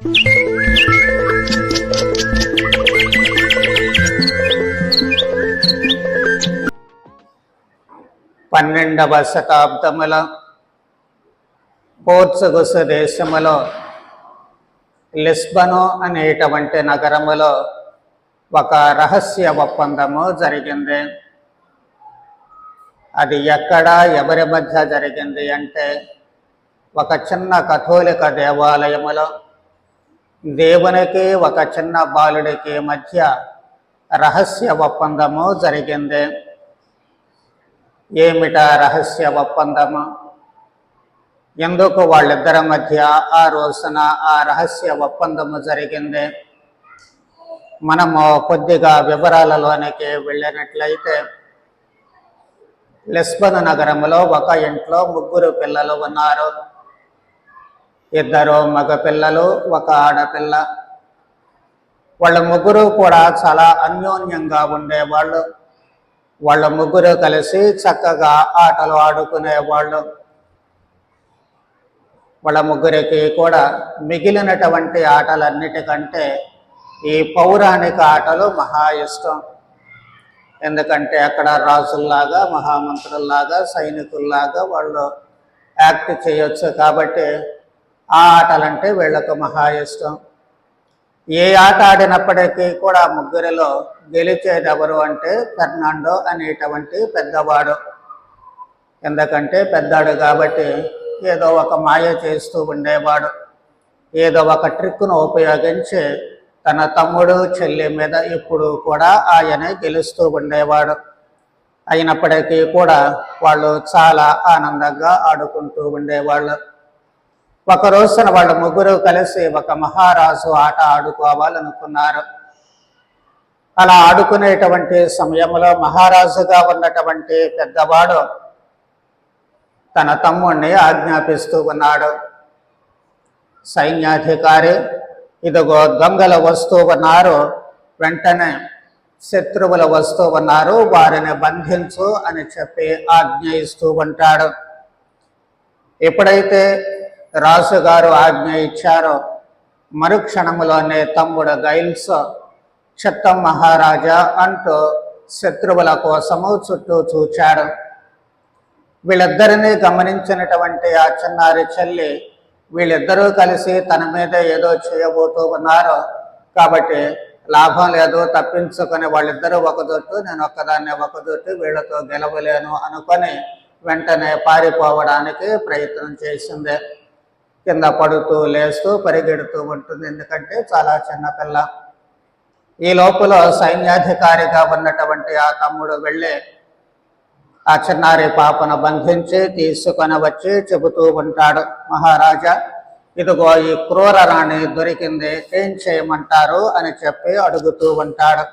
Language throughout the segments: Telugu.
పన్నెండవ శతాబ్దముల పోర్చుగస్ దేశములో లిస్బను అనేటువంటి నగరములో ఒక రహస్య ఒప్పందము జరిగింది. అది ఎక్కడ ఎవరి మధ్య జరిగింది అంటే ఒక చిన్న కథోలిక దేవాలయములో దేవునికి ఒక చిన్న బాలుడికి మధ్య రహస్య ఒప్పందము జరిగింది. ఏమిట రహస్య ఒప్పందము? ఎందుకు వాళ్ళిద్దరి మధ్య ఆ రోజున ఆ రహస్య ఒప్పందము జరిగింది? మనము కొద్దిగా వివరాలలోనికి వెళ్ళినట్లయితే లిస్బన్ నగరంలో ఒక ఇంట్లో ముగ్గురు పిల్లలు ఉన్నారు. ఇద్దరు మగ పిల్లలు ఒక ఆడపిల్ల. వాళ్ళ ముగ్గురు కూడా చాలా అన్యోన్యంగా ఉండేవాళ్ళు. వాళ్ళ ముగ్గురు కలిసి చక్కగా ఆటలు ఆడుకునేవాళ్ళు. వాళ్ళ ముగ్గురికి కూడా మిగిలినటువంటి ఆటలన్నిటికంటే ఈ పౌరాణిక ఆటలు మహా ఇష్టం. ఎందుకంటే అక్కడ రాజుల్లాగా మహామంత్రుల్లాగా సైనికుల్లాగా వాళ్ళు యాక్ట్ చేయొచ్చు కాబట్టి ఆ ఆటలంటే వీళ్ళకు మహా ఇష్టం. ఏ ఆట ఆడినప్పటికీ కూడా ముగ్గురిలో గెలిచేదెవరు అంటే ఫెర్నాండో అనేటువంటి పెద్దవాడు. ఎందుకంటే పెద్దాడు కాబట్టి ఏదో ఒక మాయ చేస్తూ ఉండేవాడు. ఏదో ఒక ట్రిక్ను ఉపయోగించి తన తమ్ముడు చెల్లి మీద ఇప్పుడు కూడా ఆయనే గెలుస్తూ ఉండేవాడు. అయినప్పటికీ కూడా వాళ్ళు చాలా ఆనందంగా ఆడుకుంటూ ఉండేవాళ్ళు. ఒక రోజున వాళ్ళ ముగ్గురు కలిసి ఒక మహారాజు ఆట ఆడుకోవాలనుకున్నారు. అలా ఆడుకునేటువంటి సమయంలో మహారాజుగా ఉన్నటువంటి పెద్దవాడు తన తమ్ముణ్ణి ఆజ్ఞాపిస్తూ ఉన్నాడు. సైన్యాధికారి ఇదిగో దొంగలు వస్తూ ఉన్నారు. వెంటనే శత్రువుల వస్తూ ఉన్నారు. వారిని బంధించు అని చెప్పి ఆజ్ఞ ఇస్తూ ఉంటాడు. ఎప్పుడైతే రాజుగారు ఆజ్ఞ ఇచ్చారో. మరుక్షణములోనే తమ్ముడు గైల్స్ చిత్తం మహారాజా అంటూ శత్రువుల కోసము చుట్టూ చూచాడు. వీళ్ళిద్దరినీ గమనించినటువంటి ఆ చిన్నారి చెల్లి వీళ్ళిద్దరూ కలిసి తన మీద ఏదో చేయబోతూ ఉన్నారు. కాబట్టి లాభం లేదు తప్పించుకొని వాళ్ళిద్దరూ ఒక జట్టు నేను ఒక్కదాన్ని ఒక జట్టు వీళ్ళతో గెలవలేను అనుకొని వెంటనే పారిపోవడానికి ప్రయత్నం చేసింది. కింద పడుతూ లేస్తూ పరిగెడుతూ ఉంటుంది. ఎందుకంటే చాలా చిన్నపిల్ల ఈ లోపల సైన్యాధికారిగా ఉన్నటువంటి ఆ తమ్ముడు వెళ్ళి ఆ చిన్నారి పాపను బంధించి తీసుకొని వచ్చి చెబుతూ ఉంటాడు. మహారాజా ఇదిగో ఈ క్రూర రాణి దొరికింది. ఏం చేయమంటారు? అని చెప్పి అడుగుతూ ఉంటాడు.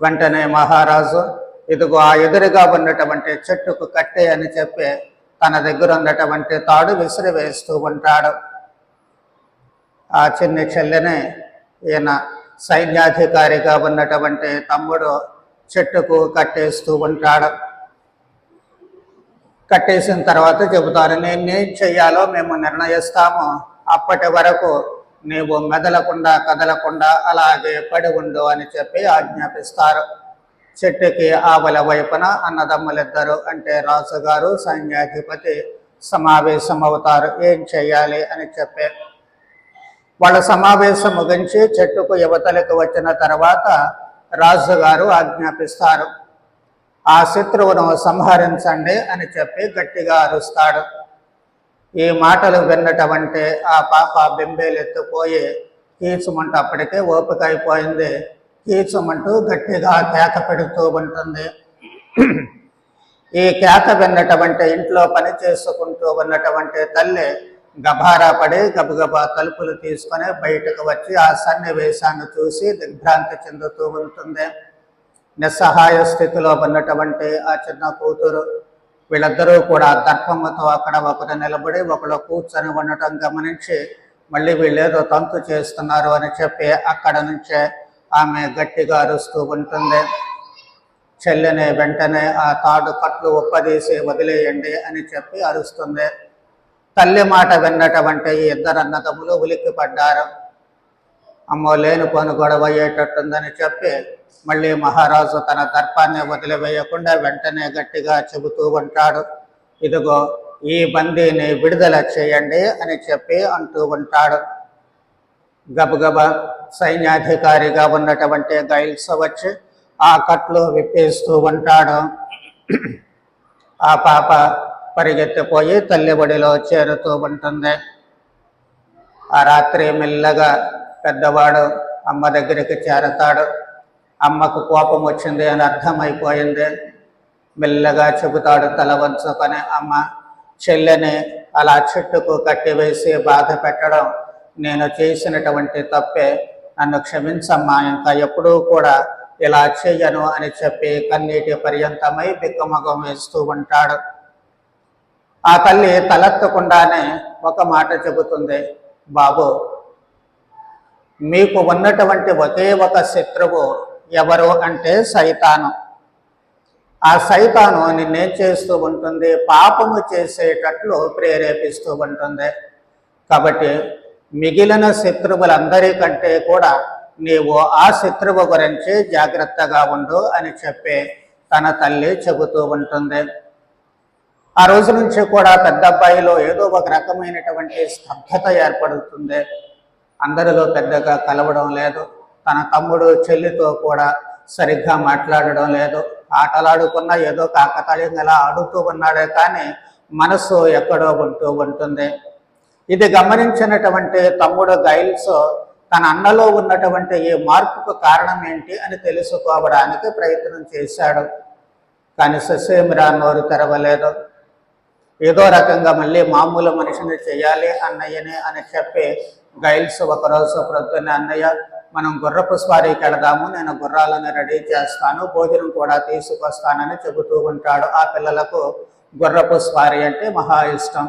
వెంటనే మహారాజు ఇదిగో ఆ ఎదురుగా ఉన్నటువంటి చెట్టుకు కట్టే అని చెప్పి తన దగ్గర ఉన్నటువంటి తాడు విసిరి వేస్తూ ఉంటాడు. ఆ చిన్న చెల్లెనే ఈయన సైన్యాధికారిగా ఉన్నటువంటి తమ్ముడు చెట్టుకు కట్టేస్తూ ఉంటాడు. కట్టేసిన తర్వాత చెబుతారు నేనేం చెయ్యాలో మేము నిర్ణయిస్తాము. అప్పటి వరకు నీవు మెదలకుండా కదలకుండా అలాగే పడి ఉండు అని చెప్పి ఆజ్ఞాపిస్తారు. చెట్టుకి ఆవల వైపున అన్నదమ్ములిద్దరు అంటే రాజుగారు సైన్యాధిపతి సమావేశం అవుతారు ఏం చేయాలి అని చెప్పే వాళ్ళ సమావేశం ముగించి చెట్టుకు యువతలకు వచ్చిన తర్వాత రాజుగారు ఆజ్ఞాపిస్తారు. ఆ శత్రువును సంహరించండి అని చెప్పి గట్టిగా అరుస్తాడు. ఈ మాటలు విన్నటమంటే ఆ పాప బింబేలు ఎత్తుపోయి అప్పటికే ఓపిక అయిపోయింది. కీచమంటూ గట్టిగా కేక పెడుతూ ఉంటుంది. ఈ కేక విన్నటువంటి ఇంట్లో పని చేసుకుంటూ ఉన్నటువంటి తల్లి గభారా పడి గబగబా తలుపులు తీసుకొని బయటకు వచ్చి ఆ సన్నివేశాన్ని చూసి దిగ్భ్రాంతి చెందుతూ ఉంటుంది. నిస్సహాయ స్థితిలో ఉన్నటువంటి ఆ చిన్న కూతురు. వీళ్ళిద్దరూ కూడా దర్పముతో అక్కడ ఒకరు నిలబడి ఒకరు కూర్చొని ఉండటం గమనించి మళ్ళీ వీళ్ళేదో తంతు చేస్తున్నారు అని చెప్పి అక్కడ నుంచే ఆమె గట్టిగా అరుస్తూ ఉంటుంది. చెల్లిని వెంటనే ఆ తాడు కట్లు ఒప్పదీసి వదిలేయండి అని చెప్పి అరుస్తుంది. తల్లి మాట విన్నటువంటి ఈ ఇద్దరు అన్నదమ్ములు ఉలిక్కి పడ్డారు అమ్మో లేని గొడవ అయ్యేటట్టుందని చెప్పి మళ్ళీ మహారాజు తన దర్పాన్ని వదిలివేయకుండా వెంటనే గట్టిగా చెబుతూ ఉంటాడు. ఇదిగో ఈ బందీని విడుదల చేయండి అని చెప్పి అంటూ ఉంటాడు. గబగబ సైన్యాధికారిగా ఉన్నటువంటి గైల్స్ వచ్చి ఆ కట్లు విప్పేస్తూ ఉంటాడు. ఆ పాప పరిగెత్తిపోయి తల్లి ఒడిలో చేరుతూ ఉంటుంది. ఆ రాత్రి మెల్లగా పెద్దవాడు అమ్మ దగ్గరికి చేరతాడు. అమ్మకు కోపం వచ్చింది అని అర్థమైపోయింది. మెల్లగా చెబుతాడు తల వంచుకొని అమ్మ చెల్లెని అలా చెట్టుకు కట్టివేసి బాధ పెట్టడం నేను చేసినటువంటి తప్పే. నన్ను క్షమించమ్మా. ఇంకా ఎప్పుడూ కూడా ఇలా చేయను అని చెప్పి కన్నీటి పర్యంతమై బిక్కమగం వేస్తూ ఉంటాడు. ఆ తల్లి తలెత్తకుండానే ఒక మాట చెబుతుంది. బాబు మీకు ఉన్నటువంటి ఒకే ఒక శత్రువు ఎవరు అంటే సైతాను. ఆ సైతాను నిన్నేం చేస్తూ ఉంటుంది? పాపము చేసేటట్లు ప్రేరేపిస్తూ ఉంటుంది. కాబట్టి మిగిలిన శత్రువులందరికంటే కూడా నీవు ఆ శత్రువు గురించి జాగ్రత్తగా ఉండు అని చెప్పి తన తల్లి చెబుతూ ఉంటుంది. ఆ రోజు నుంచి కూడా పెద్ద అబ్బాయిలో ఏదో ఒక రకమైనటువంటి స్తబ్దత ఏర్పడుతుంది. అందరిలో పెద్దగా కలవడం లేదు. తన తమ్ముడు చెల్లితో కూడా సరిగ్గా మాట్లాడడం లేదు. ఆటలాడుకున్న ఏదో కాకతాళీయంగా ఆడుతూ ఉన్నాడే కానీ మనసు ఎక్కడో ఉంటూ ఉంటుంది. ఇది గమనించినటువంటి తమ్ముడు గైల్స్ తన అన్నలో ఉన్నటువంటి ఈ మార్పుకు కారణం ఏంటి అని తెలుసుకోవడానికి ప్రయత్నం చేశాడు. కానీ ససేమిరా నోరు తెరవలేదు. ఏదో రకంగా మళ్ళీ మామూలు మనిషిని చేయాలి అన్నయ్యని అని చెప్పి గైల్స్ ఒకరోజు ప్రొద్దున్న అన్నయ్య మనం గుర్రపు స్వారీకి వెళదాము నేను గుర్రాలను రెడీ చేస్తాను భోజనం కూడా తీసుకొస్తానని చెబుతూ ఉంటాడు. ఆ పిల్లలకు గుర్రపు స్వారీ అంటే మహా ఇష్టం.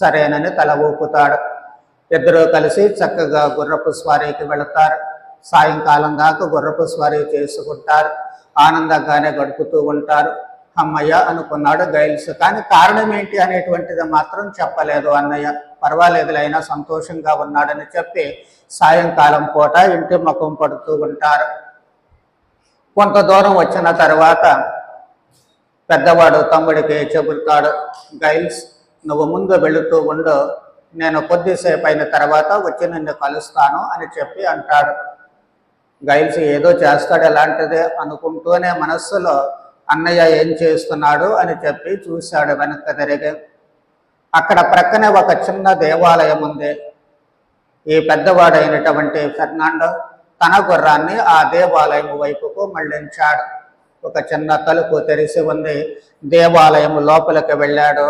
సరేనని తల ఊపుతాడు. ఇద్దరూ కలిసి చక్కగా గుర్రపు స్వారీకి వెళతారు. సాయంకాలం దాకా గుర్రపు స్వారీ చేసుకుంటారు. ఆనందంగానే గడుపుతూ ఉంటారు. అమ్మయ్య అనుకున్నాడు గైల్స్ కానీ కారణం ఏంటి అనేటువంటిది మాత్రం చెప్పలేదు అన్నయ్య. పర్వాలేదులైనా సంతోషంగా ఉన్నాడని చెప్పి సాయంకాలం పూట ఇంటి ముఖం పడుతూ ఉంటారు. కొంత దూరం వచ్చిన తర్వాత పెద్దవాడు తమ్ముడికి చెబుతాడు గైల్స్ నువ్వు ముందు వెళుతూ ఉండు. నేను కొద్దిసేపు అయిన తర్వాత వచ్చి నిన్ను కలుస్తాను అని చెప్పి అంటాడు. గైల్స్ ఏదో చేస్తాడు ఎలాంటిది అనుకుంటూనే మనస్సులో అన్నయ్య ఏం చేస్తున్నాడు అని చెప్పి చూశాడు వెనక్కి తిరిగి. అక్కడ ప్రక్కనే ఒక చిన్న దేవాలయం ఉంది. ఈ పెద్దవాడైనటువంటి ఫెర్నాండో తన గుర్రాన్ని ఆ దేవాలయం వైపుకు మళ్ళించాడు ఒక చిన్న తలుపు తెరిచి ఉంది. దేవాలయం లోపలికి వెళ్ళాడు.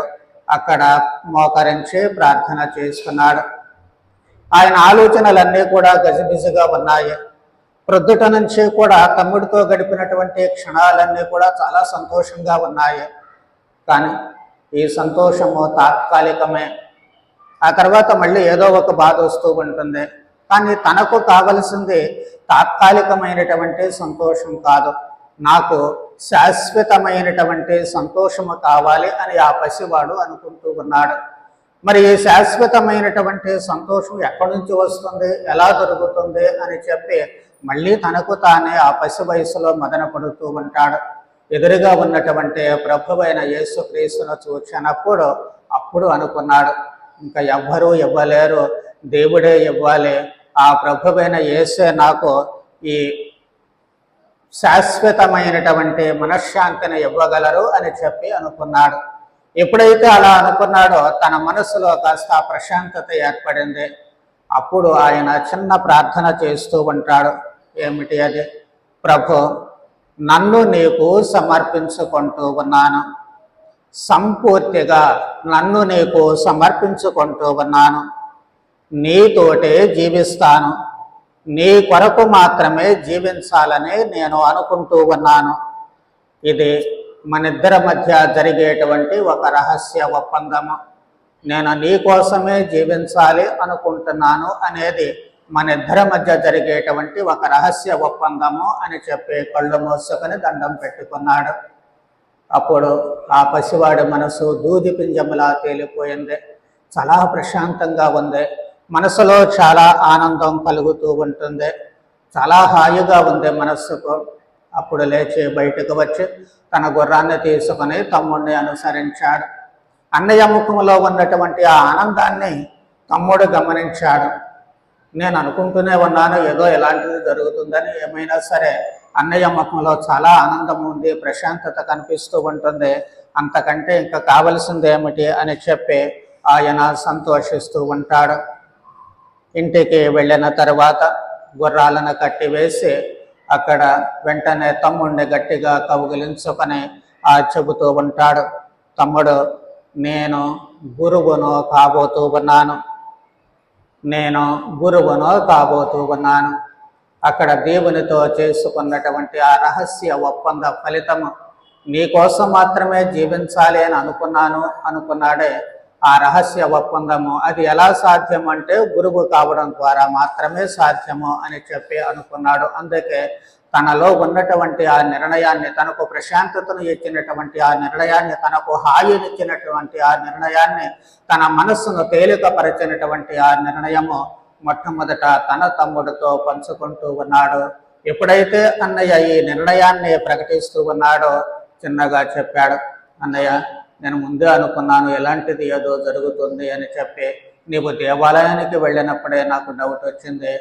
అక్కడ మోకరించి ప్రార్థన చేస్తున్నాడు. ఆయన ఆలోచనలన్నీ కూడా గజిబిజిగా ఉన్నాయి. ప్రొద్దుట నుంచి కూడా తమ్ముడితో గడిపినటువంటి క్షణాలన్నీ కూడా చాలా సంతోషంగా ఉన్నాయి. కానీ ఈ సంతోషము తాత్కాలికమే. ఆ తర్వాత మళ్ళీ ఏదో ఒక బాధ వస్తూ ఉంటుంది. కానీ తనకు కావలసింది తాత్కాలికమైనటువంటి సంతోషం కాదు. నాకు శాశ్వతమైనటువంటి సంతోషము కావాలి అని ఆ పసివాడు అనుకుంటూ ఉన్నాడు. మరి ఈ శాశ్వతమైనటువంటి సంతోషం ఎక్కడి నుంచి వస్తుంది? ఎలా దొరుకుతుంది అని చెప్పి మళ్ళీ తనకు తానే ఆ పసి వయసులో మదన పడుతూ ఉంటాడు. ఎదురుగా ఉన్నటువంటి ప్రభువైన యేసుక్రీస్తును చూచినప్పుడు అప్పుడు అనుకున్నాడు ఇంకా ఎవ్వరూ ఇవ్వలేరు. దేవుడే ఇవ్వాలి. ఆ ప్రభువైన యేసే నాకు ఈ శాశ్వతమైనటువంటి మనశ్శాంతిని ఇవ్వగలరు అని చెప్పి అనుకున్నాడు. ఎప్పుడైతే అలా అనుకున్నాడో తన మనసులో కాస్త ప్రశాంతత ఏర్పడింది. అప్పుడు ఆయన చిన్న ప్రార్థన చేస్తూ ఉంటాడు. ఏమిటి అది? ప్రభు నన్ను నీకు సమర్పించుకుంటూ ఉన్నాను. సంపూర్తిగా నన్ను నీకు సమర్పించుకుంటూ ఉన్నాను. నీతోటే జీవిస్తాను. నీ కొరకు మాత్రమే జీవించాలని నేను అనుకుంటూ ఉన్నాను. ఇది మన ఇద్దరి మధ్య జరిగేటువంటి ఒక రహస్య ఒప్పందము. నేను నీ కోసమే జీవించాలి అనుకుంటున్నాను అనేది మన ఇద్దరి మధ్య జరిగేటువంటి ఒక రహస్య ఒప్పందము అని చెప్పి కళ్ళు మోసుకొని దండం పెట్టుకున్నాడు. అప్పుడు ఆ పసివాడి మనసు దూది పింజములా తేలిపోయింది. చాలా ప్రశాంతంగా ఉంది. మనసులో చాలా ఆనందం కలుగుతూ ఉంటుంది. చాలా హాయిగా ఉంది మనస్సుకు. అప్పుడు లేచి బయటకు వచ్చి తన గుర్రాన్ని తీసుకొని తమ్ముడిని అనుసరించాడు. అన్నయ్య ముఖంలో ఉన్నటువంటి ఆ ఆనందాన్ని తమ్ముడు గమనించాడు. నేను అనుకుంటూనే ఉన్నాను ఏదో ఎలాంటిది జరుగుతుందని ఏమైనా సరే అన్నయ్య ముఖంలో చాలా ఆనందం ఉంది ప్రశాంతత కనిపిస్తూ ఉంటుంది. అంతకంటే ఇంకా కావలసింది ఏమిటి అని చెప్పి ఆయన సంతోషిస్తూ ఉంటాడు. ఇంటికి వెళ్ళిన తర్వాత గుర్రాలను కట్టివేసి అక్కడ వెంటనే తమ్ముడిని గట్టిగా కౌగిలించుకొని ఆ చెబుతూ ఉంటాడు తమ్ముడు నేను గురువును కాబోతూ ఉన్నాను. నేను గురువును కాబోతూ ఉన్నాను. అక్కడ దేవునితో చేసుకున్నటువంటి ఆ రహస్య ఒప్పంద ఫలితము నీ కోసం మాత్రమే జీవించాలి అని అనుకున్నాను అనుకున్నాడే ఆ రహస్య ఒప్పందము అది ఎలా సాధ్యం అంటే గురువు కావడం ద్వారా మాత్రమే సాధ్యము అని చెప్పి అనుకున్నాడు. అందుకే తనలో ఉన్నటువంటి ఆ నిర్ణయాన్ని తనకు ప్రశాంతతను ఇచ్చినటువంటి ఆ నిర్ణయాన్ని తనకు హాయినిచ్చినటువంటి ఆ నిర్ణయాన్ని తన మనస్సును తేలికపరిచినటువంటి ఆ నిర్ణయము మొట్టమొదట తన తమ్ముడితో పంచుకుంటూ ఉన్నాడు. ఎప్పుడైతే అన్నయ్య ఈ నిర్ణయాన్ని ప్రకటిస్తూ ఉన్నాడో చిన్నగా చెప్పాడు అన్నయ్య నేను ముందే అనుకున్నాను ఎలాంటిది ఏదో జరుగుతుంది అని చెప్పి. నీవు దేవాలయానికి వెళ్ళినప్పుడే నాకు డౌట్ వచ్చింది.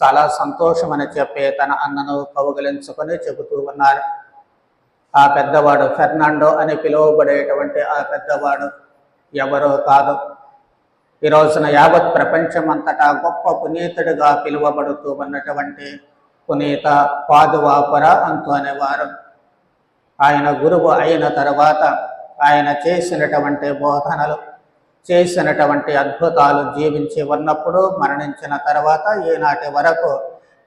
చాలా సంతోషం అని చెప్పి తన అన్నను కౌగిలించుకొని చెబుతూ ఉన్నారు. ఆ పెద్దవాడు ఫెర్నాండో అని పిలువబడేటువంటి ఆ పెద్దవాడు ఎవరో కాదు. ఈ రోజున యావత్ ప్రపంచమంతటా గొప్ప పునీతుడిగా పిలువబడుతూ ఉన్నటువంటి పునీత పాదువాపుర అంతు అనేవారు. ఆయన గురువు అయిన తర్వాత ఆయన చేసినటువంటి బోధనలు చేసినటువంటి అద్భుతాలు జీవించి ఉన్నప్పుడు మరణించిన తర్వాత ఈనాటి వరకు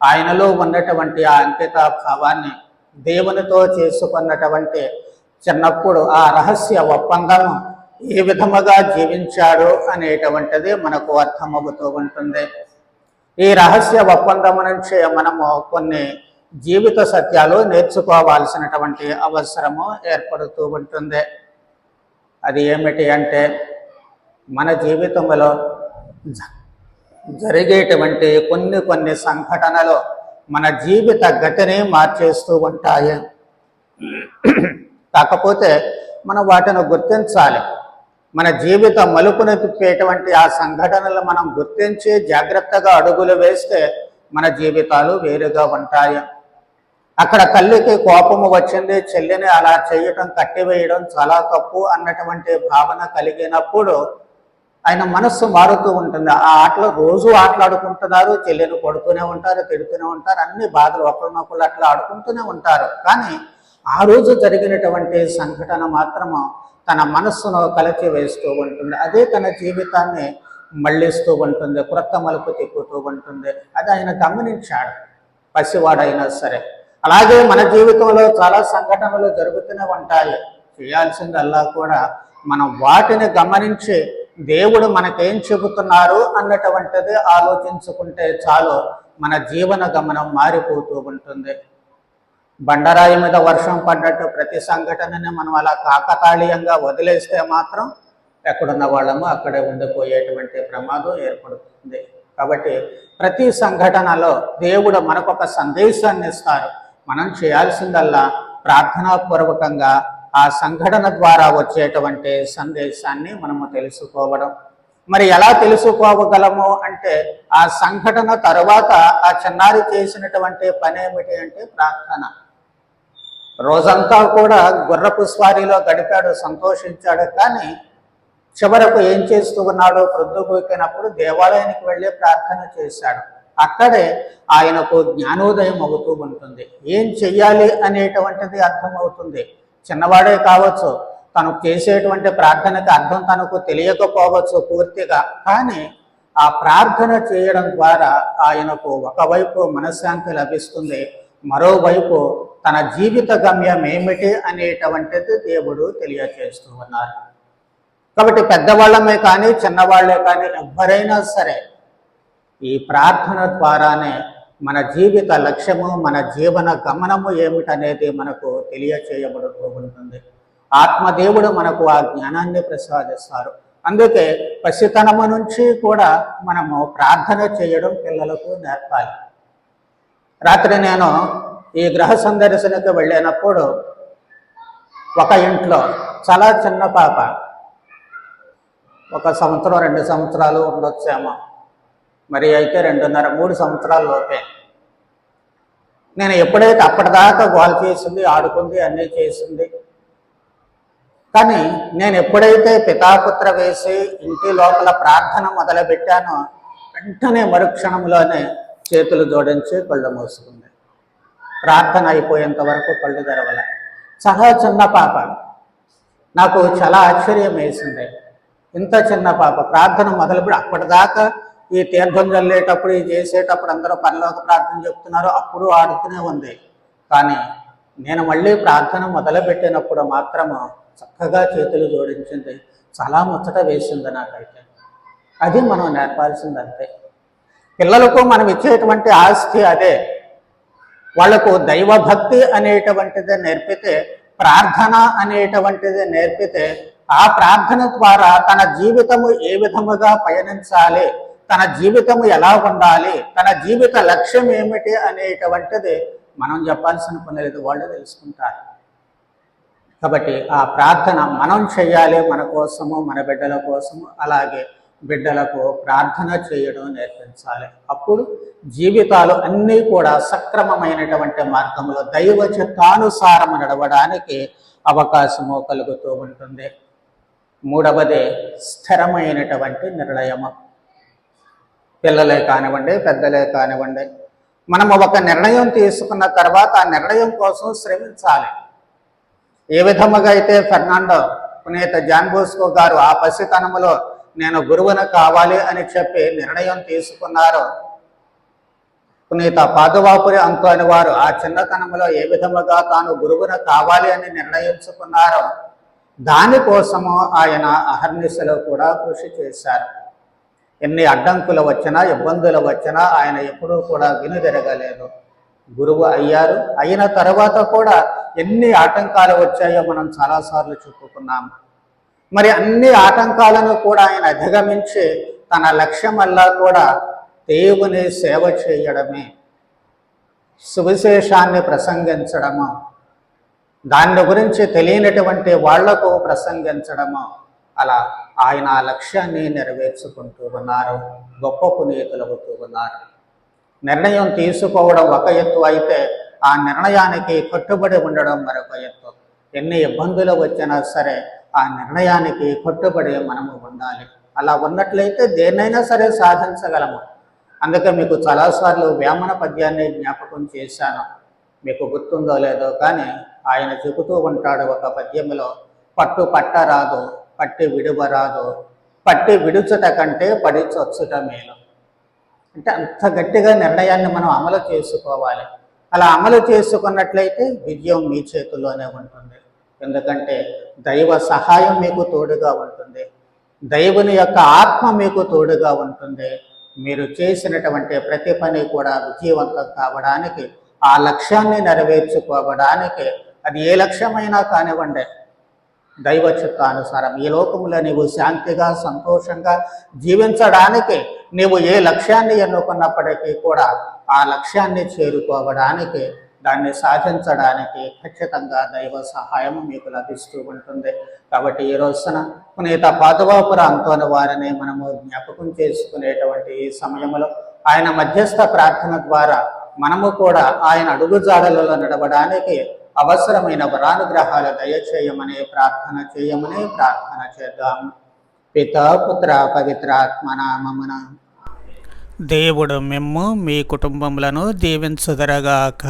ఆయనలో ఉన్నటువంటి ఆ అంకిత భావాన్ని దేవునితో చేసుకున్నటువంటి చిన్నప్పుడు ఆ రహస్య ఒప్పందం ఏ విధముగా జీవించాడు అనేటువంటిది మనకు అర్థమవుతూ ఉంటుంది. ఈ రహస్య ఒప్పందం నుంచి మనము కొన్ని జీవిత సత్యాలు నేర్చుకోవాల్సినటువంటి అవసరము ఏర్పడుతూ ఉంటుంది. అది ఏమిటి అంటే మన జీవితంలో జ- జరిగేటువంటి కొన్ని కొన్ని సంఘటనలు మన జీవిత గతిని మార్చేస్తూ ఉంటాయి. కాకపోతే మనం వాటిని గుర్తించాలి. మన జీవిత మలుపును తిప్పేటువంటి ఆ సంఘటనలు మనం గుర్తించి జాగ్రత్తగా అడుగులు వేస్తే మన జీవితాలు వేరుగా ఉంటాయి. అక్కడ తల్లికి కోపము వచ్చింది చెల్లిని అలా చేయటం కట్టివేయడం చాలా తప్పు అన్నటువంటి భావన కలిగినప్పుడు ఆయన మనస్సు మారుతూ ఉంటుంది. ఆ ఆటలు రోజు ఆటలాడుకుంటున్నారు చెల్లెలు కొడుతూనే ఉంటారు తిడుతూనే ఉంటారు అన్ని బాధలు ఒకరినొకరు అట్లా ఆడుకుంటూనే ఉంటారు. కానీ ఆ రోజు జరిగినటువంటి సంఘటన మాత్రము తన మనస్సును కలచి వేస్తూ ఉంటుంది. అదే తన జీవితాన్ని మళ్ళిస్తూ ఉంటుంది క్రొత్త మలుపు తిప్పుతూ ఉంటుంది. అది ఆయన గమనించాడు పసివాడైనా సరే. అలాగే మన జీవితంలో చాలా సంఘటనలు జరుగుతూనే ఉంటాయి. చేయాల్సిందల్లా కూడా మనం వాటిని గమనించి దేవుడు మనకేం చెబుతున్నారు అన్నటువంటిది ఆలోచించుకుంటే చాలు మన జీవన గమనం మారిపోతూ ఉంటుంది. బండరాయి మీద వర్షం పడ్డట్టు ప్రతి సంఘటనని మనం అలా కాకతాళీయంగా వదిలేస్తే మాత్రం ఎక్కడున్న వాళ్ళము అక్కడే ఉండిపోయేటువంటి ప్రమాదం ఏర్పడుతుంది. కాబట్టి ప్రతి సంఘటనలో దేవుడు మనకొక సందేశాన్ని ఇస్తారు. మనం చేయాల్సిందల్లా ప్రార్థనాపూర్వకంగా ఆ సంఘటన ద్వారా వచ్చేటువంటి సందేశాన్ని మనము తెలుసుకోవడం. మరి ఎలా తెలుసుకోగలము అంటే ఆ సంఘటన తర్వాత ఆ చిన్నారి చేసినటువంటి పని ఏమిటి అంటే ప్రార్థన. రోజంతా కూడా గుర్రపు స్వారీలో గడిపాడు సంతోషించాడు. కానీ చివరకు ఏం చేస్తూ ఉన్నాడు? ప్రొద్దుగూకినప్పుడు దేవాలయానికి వెళ్ళి ప్రార్థన చేశాడు. అక్కడే ఆయనకు జ్ఞానోదయం అవుతూ ఉంటుంది. ఏం చెయ్యాలి అనేటువంటిది అర్థమవుతుంది. చిన్నవాడే కావచ్చు తను చేసేటువంటి ప్రార్థనకి అర్థం తనకు తెలియకపోవచ్చు పూర్తిగా కానీ ఆ ప్రార్థన చేయడం ద్వారా ఆయనకు ఒకవైపు మనశ్శాంతి లభిస్తుంది మరోవైపు తన జీవిత గమ్యం ఏమిటి అనేటువంటిది దేవుడు తెలియచేస్తూ ఉన్నారు. కాబట్టి పెద్దవాళ్ళమే కానీ చిన్నవాళ్ళే కానీ ఎవరైనా సరే ఈ ప్రార్థన ద్వారానే మన జీవిత లక్ష్యము మన జీవన గమనము ఏమిటనేది మనకు తెలియచేయబడుతూ ఉంటుంది ఆత్మదేవుడు మనకు ఆ జ్ఞానాన్ని ప్రసాదిస్తారు. అందుకే పసితనము నుంచి కూడా మనము ప్రార్థన చేయడం పిల్లలకు నేర్పాలి. రాత్రి నేను ఈ గ్రహ సందర్శనకు వెళ్ళినప్పుడు ఒక ఇంట్లో చాలా చిన్న పాప. ఒక సంవత్సరం రెండు సంవత్సరాలు ఉండొచ్చేమో. మరి అయితే రెండున్నర మూడు సంవత్సరాల లోపే. నేను ఎప్పుడైతే అప్పటిదాకా గోల్ చేసింది ఆడుకుంది అన్నీ చేసింది కానీ నేను ఎప్పుడైతే పితాపుత్ర వేసి ఇంటి లోపల ప్రార్థన మొదలుపెట్టానో వెంటనే మరుక్షణంలోనే చేతులు జోడించి కళ్ళు మూసుకుంది. ప్రార్థన అయిపోయేంత వరకు కళ్ళు తెరవల. చాలా చిన్న పాప. నాకు చాలా ఆశ్చర్యం వేసింది. ఇంత చిన్న పాప. ప్రార్థన మొదలుపెట్టి అప్పటిదాకా ఈ తీర్థం చల్లేటప్పుడు ఇది చేసేటప్పుడు అందరూ పనిలోకి ప్రార్థన చెప్తున్నారు. అప్పుడు ఆడుతూనే ఉంది. కానీ నేను మళ్ళీ ప్రార్థన మొదలుపెట్టినప్పుడు మాత్రము చక్కగా చేతులు జోడించింది. చాలా ముచ్చట వేసింది నాకైతే. అది మనం నేర్పాల్సింది అంతే పిల్లలకు మనం ఇచ్చేటువంటి ఆస్తి అదే. వాళ్ళకు దైవభక్తి అనేటువంటిది నేర్పితే ప్రార్థన అనేటువంటిది నేర్పితే ఆ ప్రార్థన ద్వారా తన జీవితము ఏ విధముగా పయనించాలి? తన జీవితం ఎలా ఉండాలి తన జీవిత లక్ష్యం ఏమిటి అనేటువంటిది మనం చెప్పాల్సిన పని లేదు వాళ్ళు తెలుసుకుంటారు. కాబట్టి ఆ ప్రార్థన మనం చేయాలి మన కోసము మన బిడ్డల కోసము అలాగే బిడ్డలకు ప్రార్థన చేయడం నేర్పించాలి. అప్పుడు జీవితాలు అన్నీ కూడా సక్రమమైనటువంటి మార్గంలో దైవ చిత్తానుసారం నడవడానికి అవకాశము కలుగుతూ ఉంటుంది. మూడవది స్థిరమైనటువంటి నిర్ణయము. పిల్లలే కానివ్వండి పెద్దలే కానివ్వండి. మనం ఒక నిర్ణయం తీసుకున్న తర్వాత ఆ నిర్ణయం కోసం శ్రమించాలి. ఏ విధముగా అయితే ఫెర్నాండో పునీత జాన్ బోస్కో గారు ఆ పసితనములో నేను గురువును కావాలి అని చెప్పి నిర్ణయం తీసుకున్నారో. పునీత పాదువాపురి అని వారు ఆ చిన్నతనంలో ఏ విధముగా తాను గురువును కావాలి అని నిర్ణయించుకున్నారో దానికోసము ఆయన అహర్నిశలో కూడా కృషి చేశారు. ఎన్ని అడ్డంకులు వచ్చినా ఇబ్బందులు వచ్చినా ఆయన ఎప్పుడూ కూడా వినుదెరగలేదు. గురువు అయ్యారు. అయిన తర్వాత కూడా ఎన్ని ఆటంకాలు వచ్చాయో మనం చాలాసార్లు చెప్పుకున్నాం. మరి అన్ని ఆటంకాలను కూడా ఆయన అధిగమించి తన లక్ష్యమల్లా కూడా దేవుని సేవ చేయడమే. సువిశేషాన్ని ప్రసంగించడము. దాని గురించి తెలియనటువంటి వాళ్ళకు ప్రసంగించడము. అలా ఆయన ఆ లక్ష్యాన్ని నెరవేర్చుకుంటూ ఉన్నారు గొప్ప పునీతులవుతూ ఉన్నారు నిర్ణయం తీసుకోవడం ఒక ఎత్తు అయితే ఆ నిర్ణయానికి కట్టుబడి ఉండడం మరొక ఎత్తు. ఎన్ని ఇబ్బందులు వచ్చినా సరే ఆ నిర్ణయానికి కట్టుబడి మనము ఉండాలి. అలా ఉన్నట్లయితే దేన్నైనా సరే సాధించగలము. అందుకే మీకు చాలాసార్లు వేమన పద్యాన్ని జ్ఞాపకం చేశాను. మీకు గుర్తుందో లేదో కానీ ఆయన చెబుతూ ఉంటాడు ఒక పద్యంలో పట్టు పట్టరాదు పట్టి విడువరాదు. పట్టి విడుచుట కంటే పడిచొచ్చుట మేలు. అంటే అంత గట్టిగా నిర్ణయాన్ని మనం అమలు చేసుకోవాలి. అలా అమలు చేసుకున్నట్లయితే విజయం మీ చేతుల్లోనే ఉంటుంది. ఎందుకంటే దైవ సహాయం మీకు తోడుగా ఉంటుంది. దైవుని యొక్క ఆత్మ మీకు తోడుగా ఉంటుంది. మీరు చేసినటువంటి ప్రతి పని కూడా విజయవంతం కావడానికి ఆ లక్ష్యాన్ని నెరవేర్చుకోవడానికి అది ఏ లక్ష్యమైనా కానివ్వండి దైవ చిత్తానుసారం ఈ లోకంలో నీవు శాంతిగా సంతోషంగా జీవించడానికి నీవు ఏ లక్ష్యాన్ని ఎన్నుకున్నప్పటికీ కూడా ఆ లక్ష్యాన్ని చేరుకోవడానికి దాన్ని సాధించడానికి ఖచ్చితంగా దైవ సహాయం మీకు లభిస్తూ ఉంటుంది. కాబట్టి ఈ రోజున పునీత పాదవాపుర అంతోని వారిని మనము జ్ఞాపకం చేసుకునేటువంటి ఈ సమయంలో ఆయన మధ్యస్థ ప్రార్థన ద్వారా మనము కూడా ఆయన అడుగుజాడలలో నడవడానికి అవసరమైన వరానుగ్రహాలు దయచేయమనే ప్రార్థన చేయమనే ప్రార్థన చేద్దాం. పిత పుత్ర పవిత్రాత్మ నామమున దేవుడు మిమ్ము మీ కుటుంబములను దీవించుదరగాక.